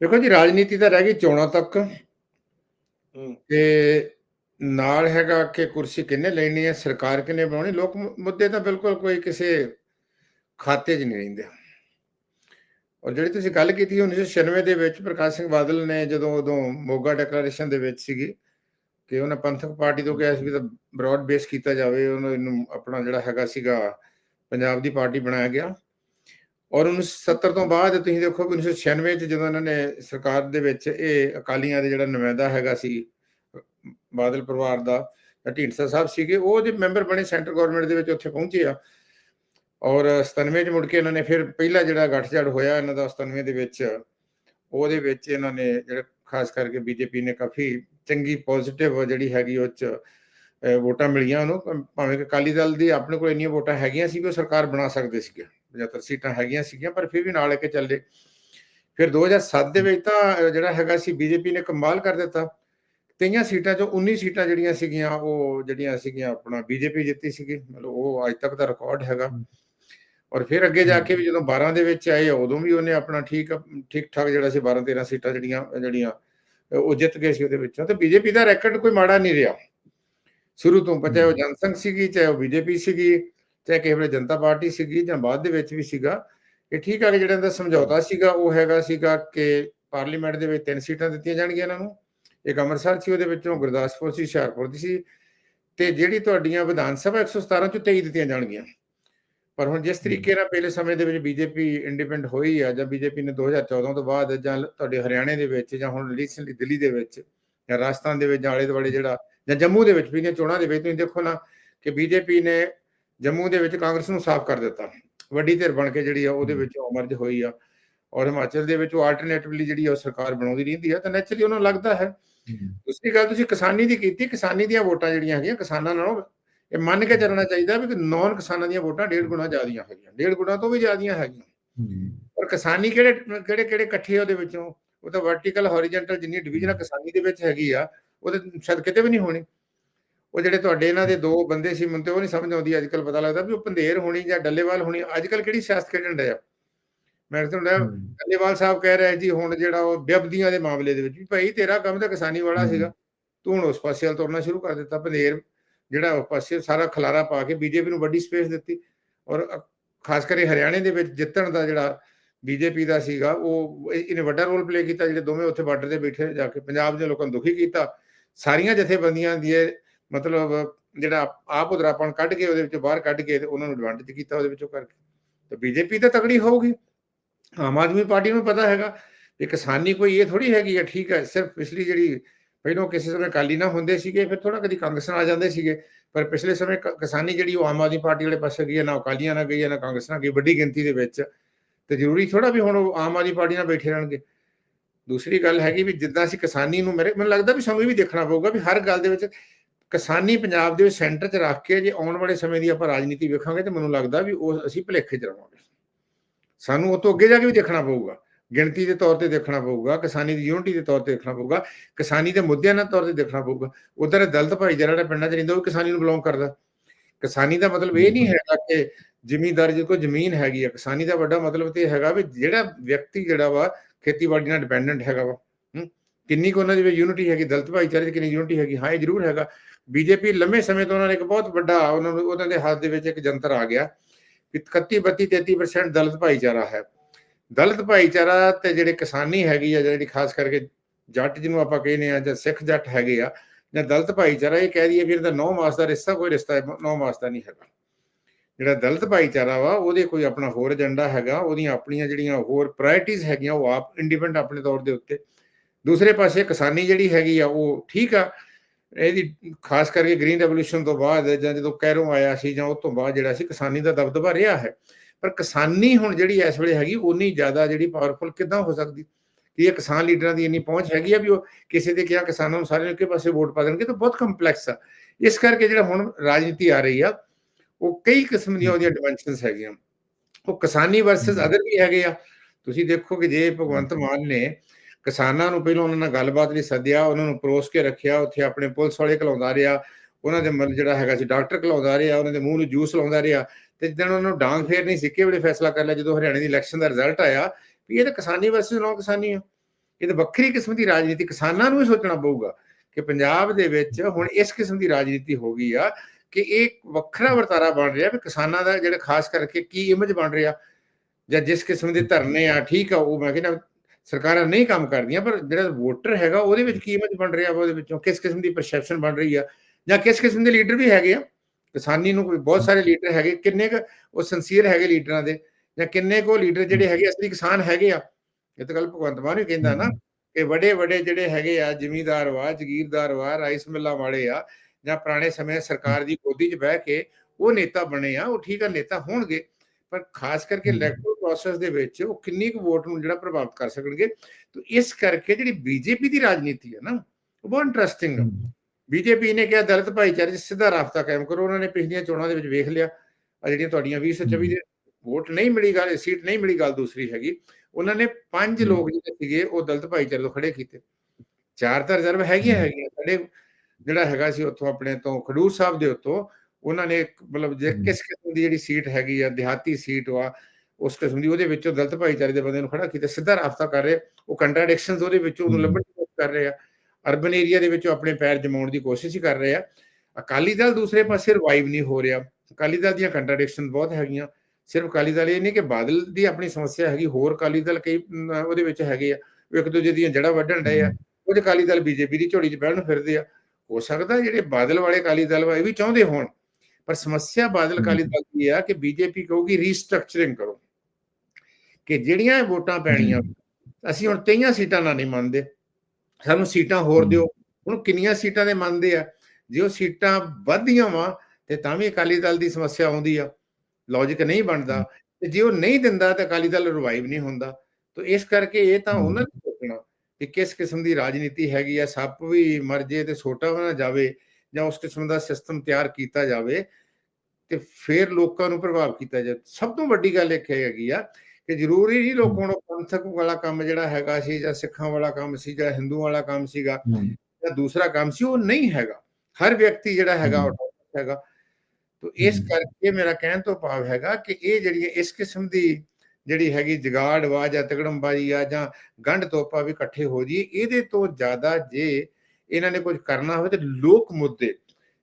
ਦੇਖੋ ਜੀ ਰਾਜਨੀਤੀ ਤਾਂ ਰਹਿ ਗਈ ਚੋਣਾਂ ਤੱਕ। ਤੇ ਨਾਲ ਹੈਗਾ ਕਿ ਕੁਰਸੀ ਕਿੰਨੇ ਲੈਣੀ ਹੈ ਸਰਕਾਰ ਕਿੰਨੇ ਬਣਾਉਣੀ ਲੋਕ ਮੁੱਦੇ ਤਾਂ ਬਿਲਕੁਲ ਕੋਈ ਕਿਸੇ ਖਾਤੇ 'ਚ ਨਹੀਂ ਰਹਿੰਦੇ। ਔਰ ਜਿਹੜੀ ਤੁਸੀਂ ਗੱਲ ਕੀਤੀ 1996 ਦੇ ਵਿੱਚ ਪ੍ਰਕਾਸ਼ ਸਿੰਘ ਬਾਦਲ ਨੇ ਜਦੋਂ ਉਦੋਂ ਮੋਗਾ ਡੈਕਲੇਰੇਸ਼ਨ ਦੇ ਵਿੱਚ ਸੀਗੀ ਕਿ ਉਹਨਾਂ ਪੰਥਕ ਪਾਰਟੀ ਤੋਂ ਕਿਹਾ ਸੀ ਵੀ ਤਾਂ ਬ੍ਰੌਡ ਬੇਸ ਕੀਤਾ ਜਾਵੇ ਉਹਨੂੰ ਇਹਨੂੰ ਆਪਣਾ ਜਿਹੜਾ ਹੈਗਾ ਸੀਗਾ ਪੰਜਾਬ ਦੀ ਪਾਰਟੀ ਬਣਾਇਆ ਗਿਆ। ਔਰ 1970 ਤੋਂ ਬਾਅਦ ਤੁਸੀਂ ਦੇਖੋ ਕਿ 1996 ਚ ਜਦੋਂ ਇਹਨਾਂ ਨੇ ਸਰਕਾਰ ਦੇ ਵਿੱਚ ਇਹ ਅਕਾਲੀਆਂ ਦੇ ਜਿਹੜਾ ਨੁਮਾਇੰਦਾ ਹੈਗਾ ਸੀ, ਬਾਦਲ ਪਰਿਵਾਰ ਦਾ, ਜਾਂ ਢੀਂਡਸਾ ਸਾਹਿਬ ਸੀਗੇ, ਉਹ ਜੇ ਮੈਂਬਰ ਬਣੇ ਸੈਂਟਰ ਗਵਰਨਮੈਂਟ ਦੇ ਵਿੱਚ ਉੱਥੇ ਪਹੁੰਚੇ ਆ। ਔਰ 97 ਚ ਮੁੜ ਕੇ ਇਹਨਾਂ ਨੇ ਫਿਰ ਪਹਿਲਾ ਜਿਹੜਾ ਗੱਠਜੜ ਹੋਇਆ ਇਹਨਾਂ ਦਾ 97 ਦੇ ਵਿੱਚ, ਉਹਦੇ ਵਿੱਚ ਇਹਨਾਂ ਨੇ ਜਿਹੜਾ ਖਾਸ ਕਰਕੇ ਬੀਜੇਪੀ ਨੇ ਕਾਫੀ ਚੰਗੀ ਪੋਜ਼ਿਟਿਵ ਜਿਹੜੀ ਹੈਗੀ ਉਹ ਚ ਵੋਟਾਂ ਮਿਲੀਆਂ ਉਹਨੂੰ, ਭਾਵੇਂ ਕਿ ਅਕਾਲੀ ਦਲ ਦੀ ਆਪਣੇ ਕੋਲ ਇੰਨੀਆਂ ਵੋਟਾਂ ਹੈਗੀਆਂ ਸੀ ਕਿ ਉਹ ਸਰਕਾਰ ਬਣਾ ਸਕਦੇ ਸੀਗੇ। 75 ਸੀਟਾਂ ਹੈਗੀਆਂ ਸੀਗੀਆਂ ਪਰ ਫਿਰ ਵੀ ਨਾਲ ਲੈ ਕੇ ਚੱਲੇ ਫਿਰ 2007 ਦੇ ਵਿੱਚ ਤਾਂ ਜਿਹੜਾ ਹੈਗਾ ਸੀ ਬੀਜੇਪੀ ਨੇ ਕਮਾਲ ਕਰ ਦਿੱਤਾ। ਤੇਈਆਂ ਸੀਟਾਂ ਚੋਂ 19 ਸੀਟਾਂ ਜਿਹੜੀਆਂ ਸੀਗੀਆਂ ਉਹ ਜਿਹੜੀਆਂ ਸੀਗੀਆਂ ਆਪਣਾ ਬੀਜੇਪੀ ਜਿੱਤੀ ਸੀਗੀ। ਮਤਲਬ ਉਹ ਅੱਜ ਤੱਕ ਦਾ ਰਿਕਾਰਡ ਹੈਗਾ। ਔਰ ਫਿਰ ਅੱਗੇ ਜਾ ਕੇ ਵੀ ਜਦੋਂ 12 ਦੇ ਵਿੱਚ ਆਏ ਉਦੋਂ ਵੀ ਉਹਨੇ ਆਪਣਾ ਠੀਕ ਠੀਕ ਠਾਕ ਜਿਹੜਾ ਸੀ 12 13 ਸੀਟਾਂ ਜਿਹੜੀਆਂ ਜਿਹੜੀਆਂ ਉਹ ਜਿੱਤ ਗਏ ਸੀ ਉਹਦੇ ਵਿੱਚੋਂ। ਤੇ ਬੀਜੇਪੀ ਦਾ ਰੈਕੋਰਡ ਕੋਈ ਮਾੜਾ ਨਹੀਂ ਰਿਹਾ। ਸ਼ੁਰੂ ਤੋਂ ਚਾਹੇ ਉਹ ਜਨਸੰਘ ਸੀਗੀ ਚਾਹੇ ਉਹ ਬੀਜੇਪੀ ਸੀਗੀ ਚਾਹੇ ਕਿਸੇ ਵੇਲੇ ਜਨਤਾ ਪਾਰਟੀ ਸੀਗੀ ਜਾਂ ਬਾਅਦ ਦੇ ਵਿੱਚ ਵੀ ਸੀਗਾ ਇਹ ਠੀਕ ਆ ਕਿ ਜਿਹੜਾ ਇਹਦਾ ਸਮਝੌਤਾ ਸੀਗਾ, ਉਹ ਹੈਗਾ ਸੀਗਾ ਕਿ ਪਾਰਲੀਮੈਂਟ ਦੇ ਵਿੱਚ ਤਿੰਨ ਸੀਟਾਂ ਦਿੱਤੀਆਂ ਜਾਣਗੀਆਂ ਇਹਨਾਂ ਨੂੰ। ਇੱਕ ਅੰਮ੍ਰਿਤਸਰ ਸੀ, ਉਹਦੇ ਵਿੱਚੋਂ ਗੁਰਦਾਸਪੁਰ ਸੀ, ਹੁਸ਼ਿਆਰਪੁਰ ਦੀ ਸੀ। ਤੇ ਜਿਹੜੀ ਤੁਹਾਡੀਆਂ ਵਿਧਾਨ ਸਭਾ 117 ਚੋਂ 23 ਦਿੱਤੀਆਂ ਜਾਣਗੀਆਂ। ਪਰ ਹੁਣ ਜਿਸ ਤਰੀਕੇ ਨਾਲ ਪਹਿਲੇ ਸਮੇਂ ਦੇ ਵਿੱਚ ਬੀਜੇਪੀ ਇੰਡੀਪੈਂਡੈਂਟ ਹੋਈ ਆ, ਜਾਂ ਬੀਜੇਪੀ ਨੇ 2014 ਤੋਂ ਬਾਅਦ, ਜਾਂ ਤੁਹਾਡੇ ਹਰਿਆਣੇ ਦੇ ਵਿੱਚ, ਜਾਂ ਹੁਣ ਰੀਸੈਂਟਲੀ ਦਿੱਲੀ ਦੇ ਵਿੱਚ, ਜਾਂ ਰਾਜਸਥਾਨ ਦੇ ਵਿੱਚ, ਜਾਂ ਆਲੇ ਦੁਆਲੇ ਜਿਹੜਾ, ਜਾਂ ਜੰਮੂ ਦੇ ਵਿੱਚ ਵੀ ਨੇ ਚੋਣਾਂ ਦੇ ਵਿੱਚ ਤੁਸੀਂ ਦੇਖੋ ਨਾ, ਕਿ ਬੀਜੇਪੀ ਨੇ ਜੰਮੂ ਦੇ ਵਿੱਚ ਕਾਂਗਰਸ ਨੂੰ ਸਾਫ਼ ਕਰ ਦਿੱਤਾ। ਵੱਡੀ ਧਿਰ ਬਣ ਕੇ ਜਿਹੜੀ ਆ ਉਹਦੇ ਵਿੱਚ ਮਰਜ ਹੋਈ ਆ। ਔਰ ਹਿਮਾਚਲ ਦੇ ਵਿੱਚ ਉਹ ਆਲਟਰਨੇਟਿਵਲੀ ਜਿਹੜੀ ਆ ਉਹ ਸਰਕਾਰ ਬਣਾਉਂਦੀ ਰਹਿੰਦੀ ਆ। ਤਾਂ ਨੈਚੁਰਲੀ ਉਹਨਾਂ ਨੂੰ ਲੱਗਦਾ ਹੈ। ਦੂਸਰੀ ਗੱਲ ਤੁਸੀਂ ਕਿਸਾਨੀ ਦੀ ਕੀਤੀ। ਕਿਸਾਨੀ ਦੀਆਂ ਵੋਟਾਂ ਜਿਹੜੀਆਂ ਹੈਗੀਆਂ ਕਿਸਾਨਾਂ ਨਾਲੋਂ ਇਹ ਮੰਨ ਕੇ ਚੱਲਣਾ ਚਾਹੀਦਾ ਵੀ ਕਿ ਨੌਨ ਕਿਸਾਨਾਂ ਦੀਆਂ ਵੋਟਾਂ ਡੇਢ ਗੁਣਾ ਜ਼ਿਆਦੀਆਂ ਹੈਗੀਆਂ। ਡੇਢ ਗੁਣਾ ਤੋਂ ਵੀ ਜ਼ਿਆਦੀਆਂ ਹੈਗੀਆਂ। ਪਰ ਕਿਸਾਨੀ ਕਿਹੜੇ ਕਿਹੜੇ ਕਿਹੜੇ ਇਕੱਠੇ ਉਹਦੇ ਵਿੱਚੋਂ? ਉਹ ਤਾਂ ਵਰਟੀਕਲ ਹੌਰੀਜ਼ੌਂਟਲ ਜਿੰਨੀ ਡਿਵੀਜ਼ਨ ਕਿਸਾਨੀ ਦੇ ਵਿੱਚ ਹੈਗੀ ਆ ਉਹਦੇ ਸ਼ਾਇਦ ਕਿਤੇ ਵੀ ਨਹੀਂ ਹੋਣੀ। ਉਹ ਜਿਹੜੇ ਤੁਹਾਡੇ ਇਹਨਾਂ ਦੇ ਦੋ ਬੰਦੇ ਸੀ ਮੈਨੂੰ ਤੇ ਉਹ ਨਹੀਂ ਸਮਝ ਆਉਂਦੀ ਅੱਜ ਕੱਲ ਪਤਾ ਲੱਗਦਾ ਵੀ ਉਹ ਪੰਧੇਰ ਹੋਣੀ ਜਾਂ ਡੱਲੇਵਾਲ ਹੋਣੀ ਅੱਜ ਕੱਲ ਕਿਹੜੀ ਸਿਆਸਤ ਖੇਡਣ ਡਿਆ ਮੈਂ ਕਹਿੰਦਾ ਡੱਲੇਵਾਲ ਸਾਹਿਬ ਕਹਿ ਰਿਹਾ ਜੀ ਹੁਣ ਜਿਹੜਾ ਉਹ ਬਿਆਬਦੀਆਂ ਦੇ ਮਾਮਲੇ ਦੇ ਵਿੱਚ ਵੀ ਭਾਈ ਤੇਰਾ ਕੰਮ ਤਾਂ ਕਿਸਾਨੀ ਵਾਲਾ ਸੀਗਾ ਤੂੰ ਹੁਣ ਉਸ ਪਾਸੇ ਵੱਲ ਤੁਰਨਾ ਸ਼ੁਰੂ ਕਰ ਦਿੱਤਾ ਪੰਧੇਰ ਜਿਹੜਾ ਉਸ ਪਾਸੇ ਸਾਰਾ ਖਲਾਰਾ ਪਾ ਕੇ ਬੀਜੇਪੀ ਨੂੰ ਵੱਡੀ ਸਪੇਸ ਦਿੱਤੀ ਔਰ ਖਾਸ ਕਰਕੇ ਹਰਿਆਣੇ ਦੇ ਵਿੱਚ ਜਿੱਤਣ ਦਾ ਜਿਹੜਾ ਬੀਜੇਪੀ ਦਾ ਸੀਗਾ ਉਹ ਇਹ- ਇਹਨੇ ਵੱਡਾ ਰੋਲ ਪਲੇ ਕੀਤਾ ਜਿਹੜੇ ਦੋਵੇਂ ਉੱਥੇ ਬਾਰਡਰ ਦੇ ਬੈਠੇ ਜਾ ਕੇ ਪੰਜਾਬ ਦੇ ਲੋਕਾਂ ਨੂੰ ਦੁਖੀ ਕੀਤਾ ਸਾਰੀਆਂ ਜਥੇਬੰਦੀਆਂ ਦੀ ਮਤਲਬ ਜਿਹੜਾ ਆਪ ਉਧਰਾਪਣ ਕੱਢ ਕੇ ਉਹਦੇ ਵਿੱਚੋਂ ਬਾਹਰ ਕੱਢ ਕੇ ਤੇ ਉਹਨਾਂ ਨੂੰ ਐਡਵਾਂਟੇਜ ਕੀਤਾ ਉਹਦੇ ਵਿੱਚੋਂ ਕਰਕੇ। ਤੇ ਬੀਜੇਪੀ ਤਾਂ ਤਕੜੀ ਹੋਊਗੀ। ਆਮ ਆਦਮੀ ਪਾਰਟੀ ਨੂੰ ਪਤਾ ਹੈਗਾ। ਕਿ ਕਿਸਾਨੀ ਕੋਈ ਇਹ ਥੋੜੀ ਹੈਗੀ ਆ, ਠੀਕ ਹੈ, ਸਿਰਫ ਪਿਛਲੀ ਜਿਹੜੀ ਪਹਿਲਾਂ ਕਿਸੇ ਸਮੇਂ ਕਾਲੀ ਨਾ ਹੁੰਦੇ ਸੀਗੇ, ਫਿਰ ਥੋੜਾ ਕਦੀ ਕਾਂਗਰਸ ਨਾਲ ਆ ਜਾਂਦੇ ਸੀਗੇ। ਪਰ ਪਿਛਲੇ ਸਮੇਂ ਕ- ਕਿਸਾਨੀ ਜਿਹੜੀ ਉਹ ਆਮ ਆਦਮੀ ਪਾਰਟੀ ਵਾਲੇ ਪਾਸੇ ਗਈ ਹੈ, ਨਾ ਅਕਾਲੀਆਂ ਨਾਲ ਗਈ ਹੈ, ਨਾ ਕਾਂਗਰਸ ਨਾਲ ਗਈ, ਵੱਡੀ ਗਿਣਤੀ ਦੇ ਵਿੱਚ। ਤੇ ਜ਼ਰੂਰੀ ਥੋੜਾ ਵੀ ਹੁਣ ਉਹ ਆਮ ਆਦਮੀ ਪਾਰਟੀ ਨਾਲ ਬੈਠੇ ਰਹਿਣਗੇ। ਦੂਸਰੀ ਗੱਲ ਹੈਗੀ ਵੀ ਜਿੱਦਾਂ ਅਸੀਂ ਕਿਸਾਨੀ ਨੂੰ ਮੇਰੇ, ਮੈਨੂੰ ਲੱਗਦਾ ਵੀ ਸਾਨੂੰ ਇਹ ਵੀ ਦੇਖਣਾ ਪਊਗਾ ਵੀ ਹਰ ਗੱਲ ਦੇ ਵਿੱਚ ਕਿਸਾਨੀ ਪੰਜਾਬ ਦੇ ਸੈਂਟਰ 'ਚ ਰੱਖ ਕੇ ਜੇ ਆਉਣ ਵਾਲੇ ਸਮੇਂ ਦੀ ਆਪਾਂ ਰਾਜਨੀਤੀ ਵੇਖਾਂਗੇ ਤੇ ਮੈਨੂੰ ਲੱਗਦਾ ਵੀ ਉਹ ਅਸੀਂ ਭੁਲੇਖੇ 'ਚ ਰਵਾਂਗੇ। ਸਾਨੂੰ ਉਹ ਤੋਂ ਅੱਗੇ ਜਾ ਕੇ ਵੀ ਦੇਖਣਾ ਪਊਗਾ। ਗਿਣਤੀ ਦੇ ਤੌਰ ਤੇ ਦੇਖਣਾ ਪਊਗਾ, ਕਿਸਾਨੀ ਦੀ ਯੂਨਿਟੀ ਦੇ ਤੌਰ ਤੇ ਦੇਖਣਾ ਪਊਗਾ, ਕਿਸਾਨੀ ਦੇ ਮੁੱਦਿਆਂ ਨਾਲ ਤੌਰ ਤੇ ਦੇਖਣਾ ਪਊਗਾ। ਉਧਰ ਦਲਤ ਭਾਈਚਾਰਾ ਜਿਹੜਾ ਪਿੰਡਾਂ 'ਚ ਰਹਿੰਦਾ ਉਹ ਕਿਸਾਨੀ ਨੂੰ ਬਿਲੋਂਗ ਕਰਦਾ। ਕਿਸਾਨੀ ਦਾ ਮਤਲਬ ਇਹ ਨਹੀਂ ਹੈਗਾ ਕਿ ਜ਼ਿਮੀਂਦਾਰ ਜਿਹਦੇ ਕੋਲ ਜ਼ਮੀਨ ਹੈਗੀ ਆ। ਕਿਸਾਨੀ ਦਾ ਵੱਡਾ ਮਤਲਬ ਤੇ ਇਹ ਹੈਗਾ ਵੀ ਜਿਹੜਾ ਵਿਅਕਤੀ ਜਿਹੜਾ ਵਾ ਖੇਤੀਬਾੜੀ ਨਾਲ ਡਿਪੈਂਡੈਂਟ ਹੈਗਾ ਵਾ। ਕਿੰਨੀ ਕੁ ਉਹਨਾਂ ਦੀ ਯੂਨਿਟੀ ਹੈਗੀ, ਦਲਤ ਭਾਈਚਾਰੇ ਦੀ ਕਿੰਨੀ ਯੂਨਿਟੀ ਹੈਗੀ, ਹਾਂ, ਇਹ ਜ਼ਰੂਰ ਹੈਗਾ। ਬੀਜੇਪੀ ਲੰਮੇ ਸਮੇਂ ਤੋਂ ਉਹਨਾਂ ਨੇ ਇੱਕ ਬਹੁਤ ਵੱਡਾ ਉਹਨਾਂ ਨੂੰ, ਉਹਨਾਂ ਦੇ ਹੱਥ ਦੇ ਵਿੱਚ ਇੱਕ ਜੰਤਰ ਆ ਗਿਆ ਕਿ 31 32 33% ਦਲਤ ਭਾਈਚਾਰਾ ਹੈ। ਦਲਤ ਭਾਈਚਾਰਾ ਤੇ ਜਿਹੜੇ ਕਿਸਾਨੀ ਹੈਗੀ ਆ ਜਿਹੜੀ ਖਾਸ ਕਰਕੇ ਜੱਟ ਜਿਹਨੂੰ ਆਪਾਂ ਕਹਿੰਦੇ ਆ ਜਾਂ ਸਿੱਖ ਜੱਟ ਹੈਗੇ ਆ ਜਾਂ ਦਲਤ ਭਾਈਚਾਰਾ, ਇਹ ਕਹਿ ਦਈਏ ਫਿਰ ਤਾਂ ਨੌ ਮਾਸ ਦਾ ਰਿਸ਼ਤਾ, ਕੋਈ ਰਿਸ਼ਤਾ ਨੌ ਮਾਸ ਦਾ ਨਹੀਂ ਹੈਗਾ। ਜਿਹੜਾ ਦਲਤ ਭਾਈਚਾਰਾ ਵਾ, ਉਹਦੇ ਕੋਈ ਆਪਣਾ ਹੋਰ ਏਜੰਡਾ ਹੈਗਾ, ਉਹਦੀਆਂ ਆਪਣੀਆਂ ਜਿਹੜੀਆਂ ਹੋਰ ਪ੍ਰਾਇਰਟੀਆਂ ਹੈਗੀਆਂ, ਉਹ ਆਪ ਇੰਡੀਪੈਂਡੈਂਟ ਆਪਣੇ ਤੌਰ ਦੇ ਉੱਤੇ ਦੂਸਰੇ ਪਾਸੇ ਕਿਸਾਨੀ ਜਿਹੜੀ ਹੈਗੀ ਆ ਉਹ ਠੀਕ ਆ। ਇਹਦੀ ਖਾਸ ਕਰਕੇ ਗ੍ਰੀਨ ਰੈਵੋਲੂਸ਼ਨ ਤੋਂ ਬਾਅਦ ਜਾਂ ਜਦੋਂ ਕੈਰੋਂ ਆਇਆ ਸੀ ਜਾਂ ਉਸ ਤੋਂ ਬਾਅਦ ਜਿਹੜਾ ਸੀ ਕਿਸਾਨੀ ਦਾ ਦਬਦਬਾ ਰਿਹਾ ਹੈ। ਪਰ ਕਿਸਾਨੀ ਹੁਣ ਜਿਹੜੀ ਇਸ ਵੇਲੇ ਹੈਗੀ ਉਨੀ ਜ਼ਿਆਦਾ ਜਿਹੜੀ ਪਾਵਰਫੁਲ ਕਿੱਦਾਂ ਹੋ ਸਕਦੀ? ਕਿ ਇਹ ਕਿਸਾਨ ਲੀਡਰਾਂ ਦੀ ਇੰਨੀ ਪਹੁੰਚ ਹੈਗੀ ਆ ਵੀ ਉਹ ਕਿਸੇ ਦੇ ਕਿਹਾ ਕਿਸਾਨਾਂ ਨੂੰ ਸਾਰੇ ਨੂੰ ਇੱਕੇ ਪਾਸੇ ਵੋਟ ਪਾ ਦੇਣਗੇ ਤਾਂ ਬਹੁਤ ਕੰਪਲੈਕਸ ਆ। ਇਸ ਕਰਕੇ ਜਿਹੜਾ ਹੁਣ ਰਾਜਨੀਤੀ ਆ ਰਹੀ ਆ ਉਹ ਕਈ ਕਿਸਮ ਦੀਆਂ ਉਹਦੀਆਂ ਡਿਮੈਂਸ਼ਨਸ ਹੈਗੀਆਂ। ਉਹ ਕਿਸਾਨੀ ਵਰਸਸ ਅਦਰ ਵੀ ਹੈਗੇ ਆ। ਤੁਸੀਂ ਦੇਖੋ ਕਿ ਜੇ ਭਗਵੰਤ ਮਾਨ ਨੇ ਕਿਸਾਨਾਂ ਨੂੰ ਪਹਿਲਾਂ ਉਹਨਾਂ ਨਾਲ ਗੱਲਬਾਤ ਲਈ ਸੱਦਿਆ, ਉਹਨਾਂ ਨੂੰ ਪਰੋਸ ਕੇ ਰੱਖਿਆ, ਉੱਥੇ ਆਪਣੇ ਪੁਲਿਸ ਵਾਲੇ ਘਲਾਉਂਦਾ ਰਿਹਾ, ਉਹਨਾਂ ਦੇ ਮਤਲਬ ਜਿਹੜਾ ਹੈਗਾ ਸੀ ਡਾਕਟਰ ਘਲਾਉਂਦਾ ਰਿਹਾ, ਉਹਨਾਂ ਦੇ ਮੂੰਹ ਨੂੰ ਜੂਸ ਲਾਉਂਦਾ ਰਿਹਾ ਤੇ ਜਦੋਂ ਉਹਨਾਂ ਨੂੰ ਡਾਂਗ ਫੇਰ ਨਹੀਂ ਸਿੱਕੇ ਵੇਲੇ ਫੈਸਲਾ ਕਰ ਲਿਆ, ਜਦੋਂ ਹਰਿਆਣੇ ਦੀ ਇਲੈਕਸ਼ਨ ਦਾ ਰਿਜ਼ਲਟ ਆਇਆ ਵੀ ਇਹ ਤਾਂ ਕਿਸਾਨੀ ਵਰਸਸ ਨੌ ਕਿਸਾਨੀ ਆ। ਇਹ ਤਾਂ ਵੱਖਰੀ ਕਿਸਮ ਦੀ ਰਾਜਨੀਤੀ, ਕਿਸਾਨਾਂ ਨੂੰ ਵੀ ਸੋਚਣਾ ਪਊਗਾ ਕਿ ਪੰਜਾਬ ਦੇ ਵਿੱਚ ਹੁਣ ਇਸ ਕਿਸਮ ਦੀ ਰਾਜਨੀਤੀ ਹੋ ਗਈ ਆ ਕਿ ਇਹ ਵੱਖਰਾ ਵਰਤਾਰਾ ਬਣ ਰਿਹਾ ਵੀ ਕਿਸਾਨਾਂ ਦਾ ਜਿਹੜਾ ਖਾਸ ਕਰਕੇ ਕੀ ਇਮੇਜ ਬਣ ਰਿਹਾ ਜਾਂ ਜਿਸ ਕਿਸਮ ਦੇ ਧਰਨੇ ਆ, ਠੀਕ ਆ, ਉਹ ਮੈਂ ਕਹਿੰਦਾ ਸਰਕਾਰਾਂ ਨਹੀਂ ਕੰਮ ਕਰਦੀਆਂ, ਪਰ ਜਿਹੜਾ ਵੋਟਰ ਹੈਗਾ, ਉਹਦੇ ਵਿੱਚ ਕੀ ਇਮੇਜ ਬਣ ਰਿਹਾ ਉਹਦੇ ਵਿੱਚੋਂ ਕਿਸ ਕਿਸਮ ਦੀ ਪਰਸੈਪਸ਼ਨ ਬਣ ਰਹੀ ਆ? ਜਾਂ ਕਿਸ ਕਿਸਮ ਦੇ ਲੀਡਰ ਵੀ ਹੈਗੇ ਆ? ਕਿਸਾਨੀ ਨੂੰ ਕੋਈ ਬਹੁਤ ਸਾਰੇ ਲੀਡਰ ਹੈਗੇ, ਕਿੰਨੇ ਕੁ ਉਹ ਸੰਸੀਅਰ ਹੈਗੇ ਲੀਡਰਾਂ ਦੇ? ਜਾਂ ਕਿੰਨੇ ਕੋ ਲੀਡਰ ਜਿਹੜੇ ਹੈਗੇ, ਅਸਲੀ ਕਿਸਾਨ ਹੈਗੇ ਆ? ਇਹ ਤਾਂ ਗੱਲ ਭਗਵੰਤ ਮਾਨ ਵੀ ਕਹਿੰਦਾ ਨਾ ਕਿ ਵੱਡੇ ਵੱਡੇ ਜਿਹੜੇ ਹੈਗੇ ਆ, ਜ਼ਿਮੀਂਦਾਰ ਵਾ, ਜ਼ਗੀਰਦਾਰ ਵਾ, ਰਾਈਸ ਮਿੱਲਾਂ ਵਾਲੇ ਆ, ਜਾਂ ਪੁਰਾਣੇ ਸਮੇਂ ਸਰਕਾਰ ਦੀ ਗੋਦੀ 'ਚ ਬਹਿ ਕੇ ਉਹ ਨੇਤਾ ਬਣੇ ਆ, ਉਹ ਠੀਕ ਆ, ਨੇਤਾ ਹੋਣਗੇ। ਪਰ ਖਾਸ ਕਰਕੇ ਇਲੈਕਟਰਲ ਪ੍ਰੋਸੈਸ ਦੇ ਵਿੱਚ ਉਹ ਕਿੰਨੀ ਕੁ ਵੋਟ ਨੂੰ ਜਿਹੜਾ ਪ੍ਰਭਾਵਿਤ ਕਰ ਸਕਣਗੇ ਤਾਂ ਇਸ ਕਰਕੇ ਜਿਹੜੀ ਬੀਜੇਪੀ ਦੀ ਰਾਜਨੀਤੀ ਹੈ ਨਾ ਉਹ ਬਹੁਤ ਇੰਟਰਸਟਿੰਗ ਹੈ। ਬੀਜੇਪੀ ਨੇ ਕਿਹਾ ਦਲਿਤ ਭਾਈਚਾਰੇ 'ਚ ਸਿੱਧਾ ਰਾਬਤਾ ਕਾਇਮ ਕਰੋ। ਉਹਨਾਂ ਨੇ ਪਿਛਲੀਆਂ ਚੋਣਾਂ ਦੇ ਵਿੱਚ ਵੇਖ ਲਿਆ। ਆ ਜਿਹੜੀਆਂ ਤੁਹਾਡੀਆਂ 2024 ਦੇ ਵੋਟ ਨਹੀਂ ਮਿਲੀ ਗੱਲ ਸੀਟ ਨਹੀਂ ਮਿਲੀ ਗੱਲ ਦੂਸਰੀ ਹੈਗੀ। ਉਹਨਾਂ ਨੇ ਪੰਜ ਲੋਕ ਜਿਹੜੇ ਸੀਗੇ ਉਹ ਦਲਿਤ ਭਾਈਚਾਰੇ ਤੋਂ ਖੜੇ ਕੀਤੇ। ਚਾਰ ਤਾਂ ਰਿਜ਼ਰਵ ਹੈਗੀਆਂ ਹੈਗੀਆਂ। ਸਾਡੇ ਜਿਹੜਾ ਹੈਗਾ ਸੀ ਉੱਥੋਂ ਆਪਣੇ ਤੋਂ ਖਡੂਰ ਸਾਹਿਬ ਦੇ ਉੱਤੋਂ ਉਹਨਾਂ ਨੇ ਮਤਲਬ ਜੇ ਕਿਸ ਕਿਸਮ ਦੀ ਜਿਹੜੀ ਸੀਟ ਹੈਗੀ ਆ ਦਿਹਾਤੀ ਸੀਟ ਵਾ ਉਸ ਕਿਸਮ ਦੀ ਉਹਦੇ ਵਿੱਚੋਂ ਦਲਿਤ ਭਾਈਚਾਰੇ ਦੇ ਬੰਦੇ ਨੂੰ ਖੜਾ ਕੀਤਾ ਸਿੱਧਾ ਰਾਬਤਾ ਕਰ ਰਹੇ ਉਹ ਕੰਟਰਾਡਿਕਸ਼ਨਸ ਉਹਦੇ ਵਿੱਚੋਂ ਉਹਨੂੰ ਲੱਭਣ ਦੀ ਕੋਸ਼ਿਸ਼ ਕਰ ਰਹੇ ਆ। ਅਰਬਨ ਏਰੀਆ ਦੇ ਵਿੱਚੋਂ ਆਪਣੇ ਪੈਰ ਜਮਾਉਣ ਦੀ ਕੋਸ਼ਿਸ਼ ਹੀ ਕਰ ਰਹੇ ਆ। ਅਕਾਲੀ ਦਲ ਦੂਸਰੇ ਪਾਸੇ ਰਿਵਾਈਵ ਨਹੀਂ ਹੋ ਰਿਹਾ। ਅਕਾਲੀ ਦਲ ਦੀਆਂ ਕੰਟਰਾਡਿਕਸ਼ਨ ਬਹੁਤ ਹੈਗੀਆਂ। ਸਿਰਫ ਅਕਾਲੀ ਦਲ ਇਹ ਨਹੀਂ ਕਿ ਬਾਦਲ ਦੀ ਆਪਣੀ ਸਮੱਸਿਆ ਹੈਗੀ ਹੋਰ ਅਕਾਲੀ ਦਲ ਕਈ ਉਹਦੇ ਵਿੱਚ ਹੈਗੇ ਆ। ਉਹ ਇੱਕ ਦੂਜੇ ਦੀਆਂ ਜੜਾਂ ਵੱਢਣ ਡਏ ਆ। ਉਹਦੇ ਅਕਾਲੀ ਦਲ ਬੀਜੇਪੀ ਦੀ ਝੋਲੀ 'ਚ ਬਹਿਣ ਫਿਰਦੇ ਆ। ਹੋ ਸਕਦਾ ਜਿਹੜੇ ਬਾਦਲ ਵਾਲੇ ਅਕਾਲੀ ਦਲ ਵਾ ਇਹ ਵੀ ਚਾਹੁੰਦੇ ਹੋਣ। ਪਰ ਸਮੱਸਿਆ ਬਾਦਲ ਅਕਾਲੀ ਦਲ ਦੀ ਆ ਕਿ ਬੀਜੇਪੀ ਕਹੂਗੀ ਰੀਸਟਰਕਚਰਿੰਗ ਕਰੋ। ਕਿ ਜਿਹੜੀਆਂ ਵੋਟਾਂ ਪੈਣੀਆਂ ਅਸੀਂ ਹੁਣ 23 ਸੀਟਾਂ ਨਾਲ ਨਹੀਂ ਮੰਨਦੇ। ਸਾਨੂੰ ਸੀਟਾਂ ਹੋਰ ਦਿਓ। ਹੁਣ ਕਿੰਨੀਆਂ ਸੀਟਾਂ ਦੇ ਮੰਨਦੇ ਆ? ਜੇ ਉਹ ਸੀਟਾਂ ਵੱਧਦੀਆਂ ਵਾ ਤੇ ਤਾਂ ਵੀ ਅਕਾਲੀ ਦਲ ਦੀ ਸਮੱਸਿਆ ਆਉਂਦੀ ਆ। ਲੌਜੀਕ ਨਹੀਂ ਬਣਦਾ। ਤੇ ਜੇ ਉਹ ਨਹੀਂ ਦਿੰਦਾ ਤਾਂ ਅਕਾਲੀ ਦਲ ਰਿਵਾਈਵ ਨਹੀਂ ਹੁੰਦਾ। ਤਾਂ ਇਸ ਕਰਕੇ ਇਹ ਤਾਂ ਉਹਨਾਂ ਨੂੰ ਸੋਚਣਾ ਕਿ ਕਿਸ ਕਿਸਮ ਦੀ ਰਾਜਨੀਤੀ ਹੈਗੀ ਆ। ਸੱਪ ਵੀ ਮਰ ਜੇ ਤੇ ਛੋਟਾ ਬਣਾ ਜਾਵੇ। ਜਾਂ ਉਸ ਕਿਸਮ ਦਾ ਸਿਸਟਮ ਤਿਆਰ ਕੀਤਾ ਜਾਵੇ ਤੇ ਫਿਰ ਲੋਕਾਂ ਨੂੰ ਪ੍ਰਭਾਵ ਕੀਤਾ ਜਾਵੇ। ਸਭ ਤੋਂ ਵੱਡੀ ਗੱਲ ਇਹ ਹੈਗੀ ਆ ਕਿ ਜ਼ਰੂਰੀ ਨਹੀਂ ਲੋਕਾਂ ਨੂੰ ਪੰਥਕ ਵਾਲਾ ਕੰਮ ਜਿਹੜਾ ਹੈਗਾ ਸੀ ਜਾਂ ਸਿੱਖਾਂ ਵਾਲਾ ਕੰਮ ਸੀ ਜਾਂ ਹਿੰਦੂ ਵਾਲਾ ਕੰਮ ਸੀਗਾ ਜਾਂ ਦੂਸਰਾ ਕੰਮ ਸੀ ਉਹ ਨਹੀਂ ਹੈਗਾ। ਹਰ ਵਿਅਕਤੀ ਜਿਹੜਾ ਹੈਗਾ ਆਟੋਨੋਮਸ ਹੈਗਾ। ਤੋ ਇਸ ਕਰਕੇ ਮੇਰਾ ਕਹਿਣ ਤੋਂ ਭਾਵ ਹੈਗਾ ਕਿ ਇਹ ਜਿਹੜੀ ਇਸ ਕਿਸਮ ਦੀ ਜਿਹੜੀ ਹੈਗੀ ਜਗਾੜ ਵਾ ਜਾਂ ਤਗੜਮਬਾਜ਼ੀ ਆ ਜਾਂ ਗੰਢ ਤੋਪਾ ਵੀ ਇਕੱਠੇ ਹੋ ਜੀ ਇਹਦੇ ਤੋਂ ਜ਼ਿਆਦਾ ਜੇ ਇਹਨਾਂ ਨੇ ਕੁਝ ਕਰਨਾ ਹੋਵੇ ਤੇ ਲੋਕ ਮੁੱਦੇ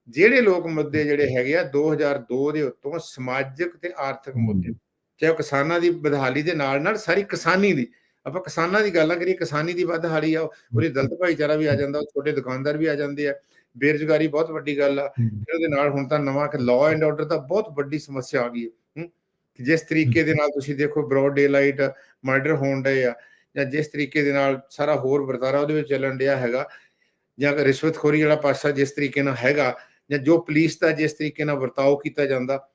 ਜਿਹੜੇ ਲੋਕ ਮੁੱਦੇ ਜਿਹੜੇ ਹੈਗੇ ਆ 2002 ਦੇ ਉੱਤੋਂ ਸਮਾਜਿਕ ਤੇ ਆਰਥਿਕ ਮੁੱਦੇ ਚਾਹੇ ਕਿਸਾਨਾਂ ਦੀ ਬਦਹਾਲੀ ਦੇ ਨਾਲ ਨਾਲ ਸਾਰੀ ਕਿਸਾਨੀ ਦੀ ਆਪਾਂ ਕਿਸਾਨਾਂ ਦੀ ਗੱਲ ਕਰੀਏ ਕਿਸਾਨੀ ਦੀ ਬਦਹਾਲੀ ਆ ਉਹਦੇ ਦਲਤ ਭਾਈਚਾਰਾ ਵੀ ਆ ਜਾਂਦਾ ਛੋਟੇ ਦੁਕਾਨਦਾਰ ਵੀ ਆ ਜਾਂਦੇ ਆ ਬੇਰੁਜ਼ਗਾਰੀ ਬਹੁਤ ਵੱਡੀ ਗੱਲ ਆ ਉਹਦੇ ਨਾਲ ਹੁਣ ਤਾਂ ਨਵਾਂ ਕਿ ਲਾਅ ਐਂਡ ਆਰਡਰ ਦਾ ਬਹੁਤ ਵੱਡੀ ਸਮੱਸਿਆ ਆ ਗਈ ਹੈ ਜਿਸ ਤਰੀਕੇ ਦੇ ਨਾਲ ਤੁਸੀਂ ਦੇਖੋ ਬ੍ਰੌਡ ਡੇ ਲਾਈਟ ਮਰਡਰ ਹੋਣ ਡਏ ਆ ਜਾਂ ਜਿਸ ਤਰੀਕੇ ਦੇ ਨਾਲ ਸਾਰਾ ਹੋਰ ਵਰਤਾਰਾ ਉਹਦੇ ਵਿੱਚ ਚੱਲਣ ਡਿਆ ਹੈਗਾ ਜਾਂ ਰਿਸ਼ਵਤਖੋਰੀ ਵਾਲਾ ਪਾਸਾ ਜਿਸ ਤਰੀਕੇ ਨਾਲ ਹੈਗਾ ਜਾਂ ਜੋ ਪੁਲਿਸ ਦਾ ਜਿਸ ਤਰੀਕੇ ਨਾਲ ਵਰਤਾਓ ਕੀਤਾ ਜਾਂਦਾ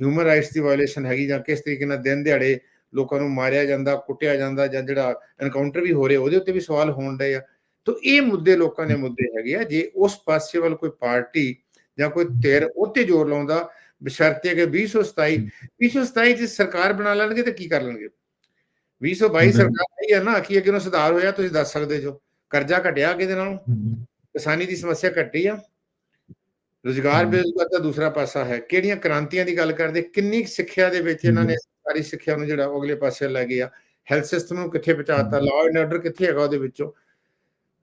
ਹਿਊਮਨ ਰਾਈਟਸ ਦੀ ਵਾਇਓਲੇਸ਼ਨ ਹੈਗੀ ਜਾਂ ਕਿਸ ਤਰੀਕੇ ਨਾਲ ਦਿਨ ਦਿਹਾੜੇ ਲੋਕਾਂ ਨੂੰ ਮਾਰਿਆ ਜਾਂਦਾ ਕੁੱਟਿਆ ਜਾਂਦਾ ਜਾਂ ਜਿਹੜਾ ਐਨਕਾਊਂਟਰ ਵੀ ਹੋ ਰਿਹਾ ਉਹਦੇ ਉੱਤੇ ਵੀ ਸਵਾਲ ਹੋਣ ਡਏ ਆ। ਤੋ ਇਹ ਮੁੱਦੇ ਲੋਕਾਂ ਦੇ ਮੁੱਦੇ ਹੈਗੇ ਆ ਜੇ ਉਸ ਪਾਸੇ ਵੱਲ ਕੋਈ ਪਾਰਟੀ ਜਾਂ ਕੋਈ ਧਿਰ ਉੱਤੇ ਜ਼ੋਰ ਲਾਉਂਦਾ ਬਸ਼ਰਤੇ ਕਿ 2027 2027 ਚ ਸਰਕਾਰ ਬਣਾ ਲੈਣਗੇ ਤੇ ਕੀ ਕਰ ਲੈਣਗੇ? 2022 ਸਰਕਾਰ ਆਈ ਹੈ ਨਾ ਕੀ ਅੱਗੇ ਨੂੰ ਸੁਧਾਰ ਹੋਇਆ ਤੁਸੀਂ ਦੱਸ ਸਕਦੇ ਜੋ। ਕਰਜ਼ਾ ਘਟਿਆ ਕਿਹਦੇ ਨਾਲ ਕਿਸਾਨੀ ਦੀ ਸਮੱਸਿਆ ਘਟੀ ਆ। ਰੋਜ਼ਗਾਰ ਬੇਰੁਜ਼ਗਾਰ ਦਾ ਦੂਸਰਾ ਪਾਸਾ ਹੈ। ਕਿਹੜੀਆਂ ਕ੍ਰਾਂਤੀਆਂ ਦੀ ਗੱਲ ਕਰਦੇ? ਕਿੰਨੀ ਸਿੱਖਿਆ ਦੇ ਵਿੱਚ ਇਹਨਾਂ ਨੇ ਸਰਕਾਰੀ ਸਿੱਖਿਆ ਨੂੰ ਜਿਹੜਾ ਅਗਲੇ ਪਾਸੇ ਲੈ ਗਿਆ ਹੈਲਥ ਸਿਸਟਮ ਨੂੰ ਕਿੱਥੇ ਪਹੁੰਚਾਤਾ? ਲਾਅ ਐਂਡ ਆਰਡਰ ਕਿੱਥੇ ਹੈਗਾ ਉਹਦੇ ਵਿੱਚੋਂ?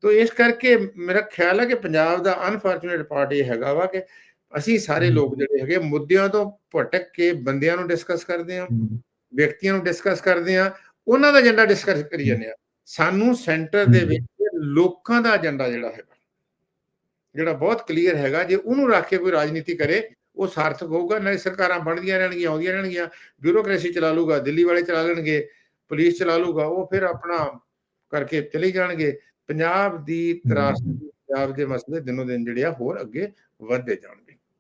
ਤੋ ਇਸ ਕਰਕੇ ਮੇਰਾ ਖਿਆਲ ਹੈ ਕਿ ਪੰਜਾਬ ਦਾ ਅਨਫੋਰਚੂਨੇਟ ਪਾਰਟ ਇਹ ਹੈਗਾ ਵਾ ਕਿ ਅਸੀਂ ਸਾਰੇ ਲੋਕ ਜਿਹੜੇ ਹੈਗੇ ਮੁੱਦਿਆਂ ਤੋਂ ਭਟਕ ਕੇ ਬੰਦਿਆਂ ਨੂੰ ਡਿਸਕਸ ਕਰਦੇ ਆ ਵਿਅਕਤੀਆਂ ਨੂੰ ਡਿਸਕਸ ਕਰਦੇ ਆ ਉਹਨਾਂ ਦਾ ਏਜੰਡਾ ਡਿਸਕਸ ਕਰੀ ਜਾਂਦੇ ਆ। ਸਾਨੂੰ ਸੈਂਟਰ ਦੇ ਵਿੱਚ ਲੋਕਾਂ ਦਾ ਏਜੰਡਾ ਜਿਹੜਾ ਹੈਗਾ, ਜਿਹੜਾ ਬਹੁਤ ਕਲੀਅਰ ਹੈਗਾ, ਜੇ ਉਹਨੂੰ ਰੱਖ ਕੇ ਕੋਈ ਰਾਜਨੀਤੀ ਕਰੇ, ਉਹ ਸਾਰਥਕ ਹੋਊਗਾ ਨਾ ਸਰਕਾਰਾਂ ਬਣਦੀਆਂ ਰਹਿਣਗੀਆਂ, ਆਉਂਦੀਆਂ ਰਹਿਣਗੀਆਂ ਬਿਊਰੋਕ੍ਰੇਸੀ ਚਲਾ ਲੂਗਾ ਦਿੱਲੀ ਵਾਲੇ ਚਲਾ ਲੈਣਗੇ ਪੁਲਿਸ ਚਲਾ ਲੂਗਾ ਉਹ ਫਿਰ ਆਪਣਾ ਕਰਕੇ ਚਲੇ ਜਾਣਗੇ। ਪੰਜਾਬ ਦੀ ਤਰਾਸਦੀ, ਪੰਜਾਬ ਦੇ ਮਸਲੇ ਦਿਨੋ ਦਿਨ ਜਿਹੜੇ ਆ ਹੋਰ ਅੱਗੇ ਵਧਦੇ ਜਾਣਗੇ।